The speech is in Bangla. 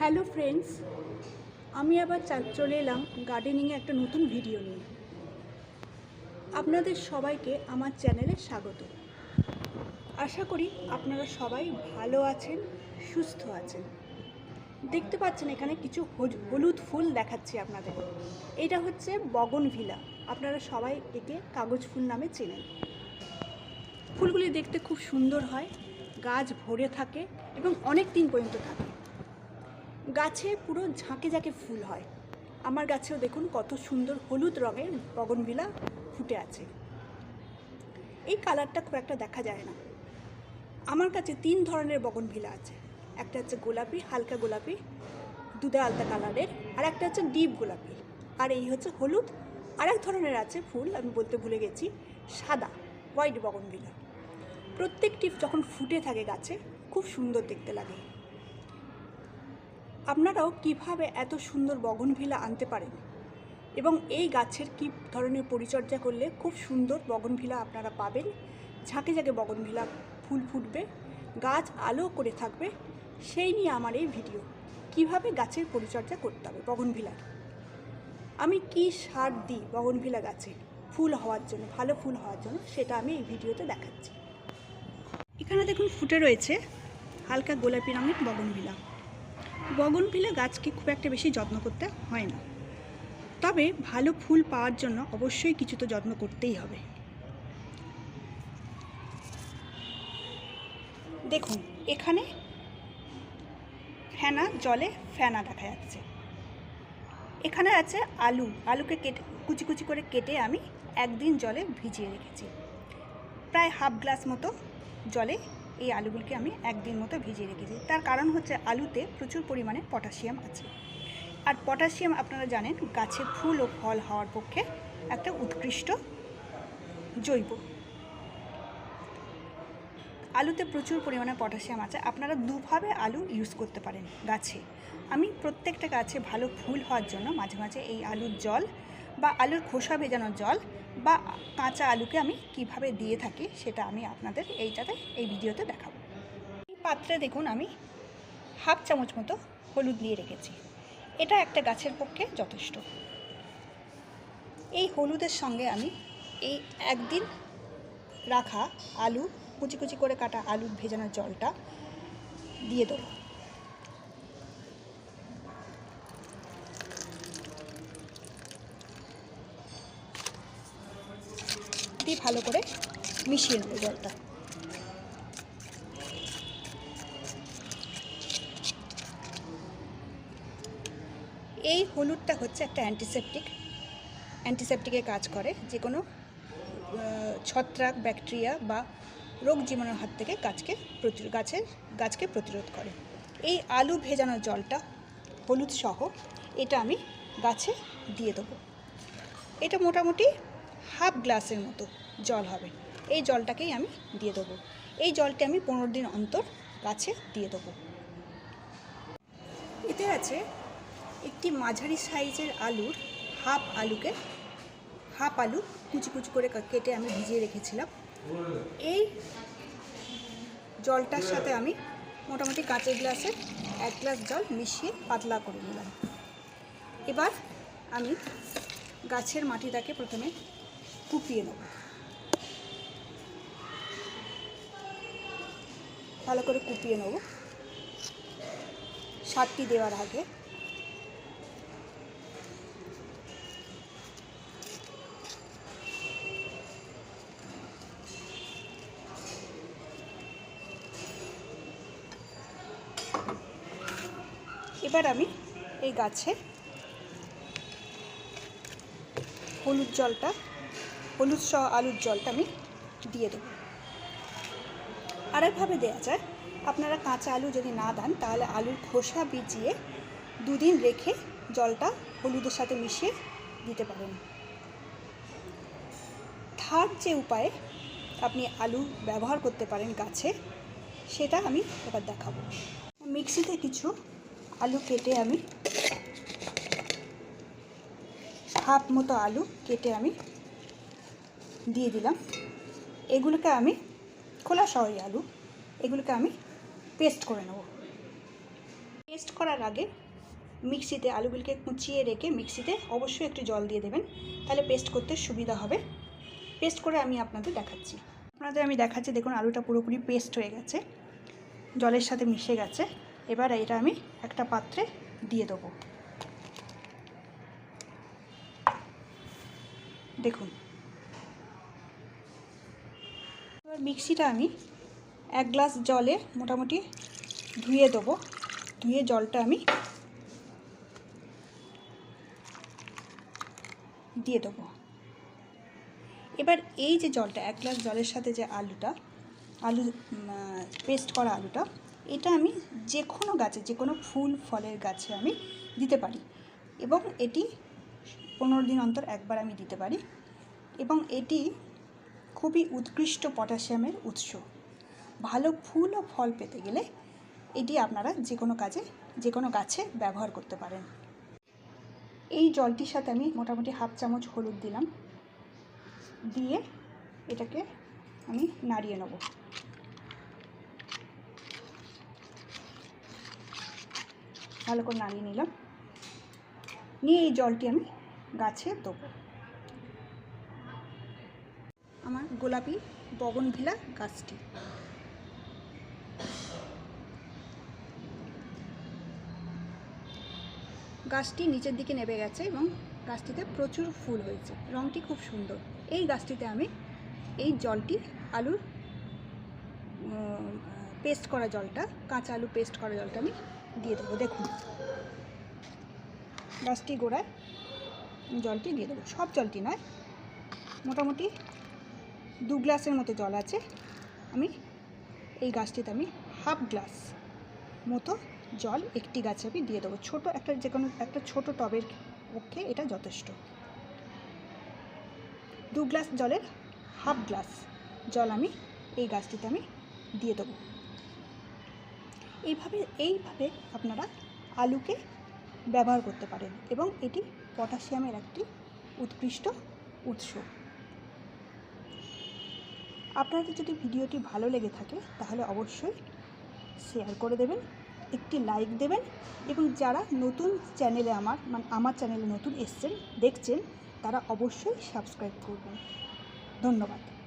হ্যালো ফ্রেন্ডস, আমি আবার চা- চলে এলাম গার্ডেনিংয়ে একটা নতুন ভিডিও নিয়ে। আপনাদের সবাইকে আমার চ্যানেলে স্বাগত। আশা করি আপনারা সবাই ভালো আছেন, সুস্থ আছেন। দেখতে পাচ্ছেন এখানে কিছু হলুদ ফুল দেখাচ্ছি আপনাদের। এটা হচ্ছে বগনভিলা আপনারা সবাই একে কাগজ ফুল নামে চেনেন। ফুলগুলি দেখতে খুব সুন্দর হয়, গাছ ভরে থাকে এবং অনেক দিন পর্যন্ত থাকে। গাছে পুরো ঝাঁকে ঝাঁকে ফুল হয়। আমার গাছেও দেখুন কত সুন্দর হলুদ রঙের বগনভিলা ফুটে আছে। এই কালারটা খুব একটা দেখা যায় না। আমার কাছে তিন ধরনের বগনভিলা আছে। একটা হচ্ছে গোলাপি, হালকা গোলাপি দুধে আলতা কালারের, আর একটা হচ্ছে ডিপ গোলাপি। আর এই হচ্ছে হলুদ। আর এক ধরনের আছে ফুল, আমি বলতে ভুলে গেছি, সাদা, হোয়াইট বগনভিলা প্রত্যেকটি যখন ফুটে থাকে গাছে, খুব সুন্দর দেখতে লাগে। আপনারাও কীভাবে এত সুন্দর বগনভিলা আনতে পারেন? এবং এই গাছের কী ধরনের পরিচর্যা করলে খুব সুন্দর বগনভিলা আপনারা পাবেন? ঝাঁকে ঝাঁকে বগনভিলা ফুল ফুটবে, গাছ আলো করে থাকবে, সেই নিয়ে আমার এই ভিডিও। কীভাবে গাছের পরিচর্যা করতে হবে বগনভিলার? আমি কি সার দিই বগনভিলা গাছে? ফুল হওয়ার জন্য, ভালো ফুল হওয়ার জন্য, সেটা আমি এই ভিডিওতে দেখাচ্ছি। এখানে দেখুন ফুটে রয়েছে হালকা গোলাপি রঙের বগনভিলা। বগনভিলা গাছকে খুব একটা বেশি যত্ন করতে হয় না। তবে ভালো ফুল পাওয়ার জন্য অবশ্যই কিছু তো যত্ন করতেই হবে। দেখুন, এখানে ফেনা, জলে ফেনা দেখা যাচ্ছে। এখানে আছে আলু। আলুকে কেটে, কুচি কুচি করে কেটে আমি একদিন জলে ভিজিয়ে রেখেছি। প্রায় হাফ গ্লাস মতো জলে এই আলুগুলিকে আমি একদিন মতো ভিজিয়ে রেখেছি। তার কারণ হচ্ছে আলুতে প্রচুর পরিমাণে পটাশিয়াম আছে। আর পটাশিয়াম আপনারা জানেন, গাছে ফুল ও ফল হওয়ার পক্ষে একটা উৎকৃষ্ট জৈব। আলুতে প্রচুর পরিমাণে পটাশিয়াম আছে। আপনারা দুভাবে আলু ইউজ করতে পারেন গাছে। আমি প্রত্যেকটা গাছে ভালো ফুল হওয়ার জন্য মাঝে মাঝে এই আলুর জল বা আলুর খোসা ভেজানো জল বা কাঁচা আলুকে আমি কীভাবে দিয়ে থাকি সেটা আমি আপনাদের এইটাতে, এই ভিডিওতে দেখাবো। এই পাত্রে দেখুন আমি হাফ চামচ মতো হলুদ দিয়ে রেখেছি। এটা একটা গাছের পক্ষে যথেষ্ট। এই হলুদের সঙ্গে আমি এই একদিন রাখা আলু, কুচি কুচি করে কাটা আলু ভেজানো জলটা দিয়ে দেবো। দিয়ে ভালো করে মিশিয়ে নেব জলটা। এই হলুদটা হচ্ছে একটা অ্যান্টিসেপটিক অ্যান্টিসেপটিকের কাজ করে যে কোনো ছত্রাক ব্যাকটেরিয়া বা রোগ জীবাণুর হাত থেকে গাছকে গাছের, গাছকে প্রতিরোধ করে। এই আলু ভেজানো জলটা হলুদ সহ এটা আমি গাছে দিয়ে দেবো। এটা মোটামুটি হাফ গ্লাসের মতো জল হবে। এই জলটাকেই আমি দিয়ে দেবো। এই জলটা আমি পনেরো দিন অন্তর গাছে দিয়ে দেবো। এতে আছে একটি মাঝারি সাইজের আলুর হাফ আলুকে, হাফ আলু কুচি কুচি করে কেটে আমি ভিজিয়ে রেখেছিলাম। এই জলটার সাথে আমি মোটামুটি কাঁচের গ্লাসে এক গ্লাস জল মিশিয়ে পাতলা করে নিলাম। এবার আমি গাছের মাটিটাকে প্রথমে কুপিয়ে নেব। ভালো করে কুপিয়ে নেব। সারটি দেওয়ার আগে। এবার আমি এই গাছে হলুদ জলটা হলুদ সহ আলুর জলটা আমি দিয়ে দেবো। আরেকভাবে দেওয়া যায়, আপনারা কাঁচা আলু যদি না দেন, তাহলে আলুর খোসা ভিজিয়ে দুদিন রেখে জলটা হলুদের সাথে মিশিয়ে দিতে পারেন। থার্ড যে উপায়ে আপনি আলু ব্যবহার করতে পারেন গাছে, সেটা আমি এবার দেখাবো। মিক্সিতে কিছু আলু কেটে আমি হাফ মতো আলু কেটে আমি দিয়ে দিলাম। এগুলোকে আমি খোলা সহই আলু, এগুলোকে আমি পেস্ট করে নেব। পেস্ট করার আগে মিক্সিতে আলুগুলিকে কুচিয়ে রেখে মিক্সিতে অবশ্যই একটু জল দিয়ে দেবেন, তাহলে পেস্ট করতে সুবিধা হবে। পেস্ট করে আমি আপনাদের দেখাচ্ছি। আপনাদের আমি দেখাচ্ছি, দেখুন আলুটা পুরোপুরি পেস্ট হয়ে গেছে, জলের সাথে মিশে গেছে। এবার এটা আমি একটা পাত্রে দিয়ে দেবো। দেখুন এবার মিক্সিটা আমি এক গ্লাস জলে মোটামুটি ধুয়ে দেবো। ধুয়ে জলটা আমি দিয়ে দেবো। এবার এই যে জলটা, এক গ্লাস জলের সাথে যে আলুটা, আলু পেস্ট করা আলুটা, এটা আমি যে কোনো গাছে যে কোনো ফুল, ফলের গাছে আমি দিতে পারি এবং এটি পনেরো দিন অন্তর একবার আমি দিতে পারি এবং এটি খুবই উৎকৃষ্ট পটাশিয়ামের উৎস। ভালো ফুল ও ফল পেতে গেলে এটি আপনারা যে কোনো কাজে যে কোনো গাছে ব্যবহার করতে পারেন। এই জলটির সাথে আমি মোটামুটি হাফ চামচ হলুদ দিলাম। দিয়ে এটাকে আমি নাড়িয়ে নেব। ভালো করে নাড়িয়ে নিলাম। নিয়ে এই জলটি আমি গাছে দেবো আমার গোলাপি বগনভিলা গাছটি। গাছটি নিচের দিকে নেমে গেছে এবং গাছটিতে প্রচুর ফুল হয়েছে। রঙটি খুব সুন্দর। এই গাছটিতে আমি এই জলটি, আলুর পেস্ট করা জলটা, কাঁচা আলু পেস্ট করা জলটা আমি দিয়ে দেবো। দেখুন। গাছটি গোড়ায় জলটি দিয়ে দেবো। সব জলটি নয়, মোটামুটি দু গ্লাসের মতো জল আছে। আমি এই গাছটিতে আমি হাফ গ্লাস মতো জল একটি গাছে আমি দিয়ে দেবো। ছোটো একটা যে কোনো একটা ছোটো টবের পক্ষে এটা যথেষ্ট। দু গ্লাস জলের হাফ গ্লাস জল আমি এই গাছটিতে আমি দিয়ে দেবো। এইভাবে এইভাবে আপনারা আলুকে ব্যবহার করতে পারেন এবং এটি পটাশিয়ামের একটি উৎকৃষ্ট উৎস। আপনাদের যদি ভিডিওটি ভালো লেগে থাকে, তাহলে অবশ্যই শেয়ার করে দেবেন, একটি লাইক দেবেন এবং যারা নতুন চ্যানেলে আমার মানে আমার চ্যানেলে নতুন এসছেন, দেখছেন, তারা অবশ্যই সাবস্ক্রাইব করবেন। ধন্যবাদ।